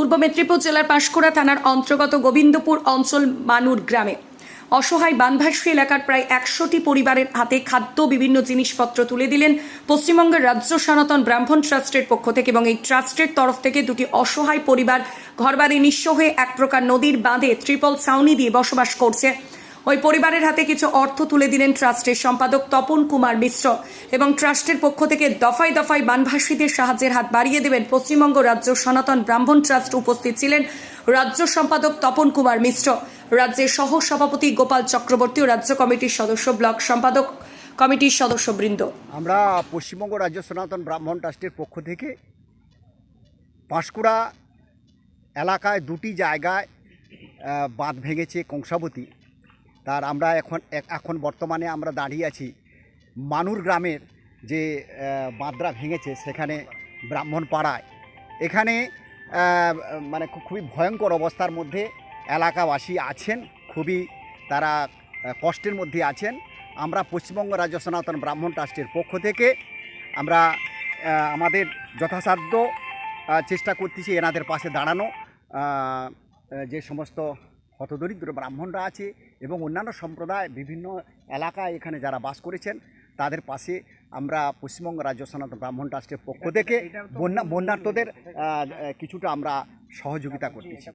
পূর্ব মেদিনীপুর জেলার পাঁশকুড়া থানার অন্তর্গত গোবিন্দপুর অঞ্চল মানুর গ্রামে অসহায় বানভাসী এলাকার প্রায় একশোটি পরিবারের হাতে খাদ্য, বিভিন্ন জিনিসপত্র তুলে দিলেন পশ্চিমবঙ্গের রাজ্য সনাতন ব্রাহ্মণ ট্রাস্টের পক্ষ থেকে এবং এই ট্রাস্টের তরফ থেকে দুটি অসহায় পরিবার ঘরবাড়ি নিঃস্ব হয়ে এক প্রকার নদীর বাঁধে ত্রিপল ছাউনি দিয়ে বসবাস করছে। ওই পরিবারের হাতে কিছু অর্থ তুলে দিলেন ট্রাস্টের সম্পাদক তপন কুমার মিশ্র এবং ট্রাস্টের পক্ষ থেকে দফায় দফায় বানভাসীদের সাহায্যের হাত বাড়িয়ে দেবেন পশ্চিমবঙ্গ রাজ্য সনাতন ব্রাহ্মণ ট্রাস্ট উপস্থিত ছিলেন রাজ্য সম্পাদক তপন কুমার মিশ্র, রাজ্যের সহ সভাপতি গোপাল চক্রবর্তী ও রাজ্য কমিটির সদস্য ব্লক সম্পাদক কমিটির সদস্যবৃন্দ। আমরা পশ্চিমবঙ্গ রাজ্য সনাতন ব্রাহ্মণ ট্রাস্টের পক্ষ থেকে পাঁশকুড়া এলাকায় দুটি জায়গায় বাঁধ ভেঙেছে কংসাবতী। তার আমরা এখন এখন বর্তমানে আমরা দাঁড়িয়ে আছি মানুর গ্রামের যে বাঁধটা ভেঙেছে সেখানে ব্রাহ্মণ পাড়ায় এখানে মানে খুবই ভয়ঙ্কর অবস্থার মধ্যে এলাকাবাসী আছেন, খুবই তারা কষ্টের মধ্যে আছেন। আমরা পশ্চিমবঙ্গ রাজ্য সনাতন ব্রাহ্মণ ট্রাস্টের পক্ষ থেকে আমরা আমাদের যথাসাধ্য চেষ্টা করতেছি এনাদের পাশে দাঁড়ানো। যে সমস্ত হতদরিদ্র ব্রাহ্মণরা আছে এবং অন্যান্য সম্প্রদায় বিভিন্ন এলাকায় এখানে যারা বাস করেছেন তাদের পাশে আমরা পশ্চিমবঙ্গ রাজ্য সনাতন ব্রাহ্মণ ট্রাস্টের পক্ষ থেকে বন্যা বন্যার্থদের কিছুটা আমরা সহযোগিতা করতেছি।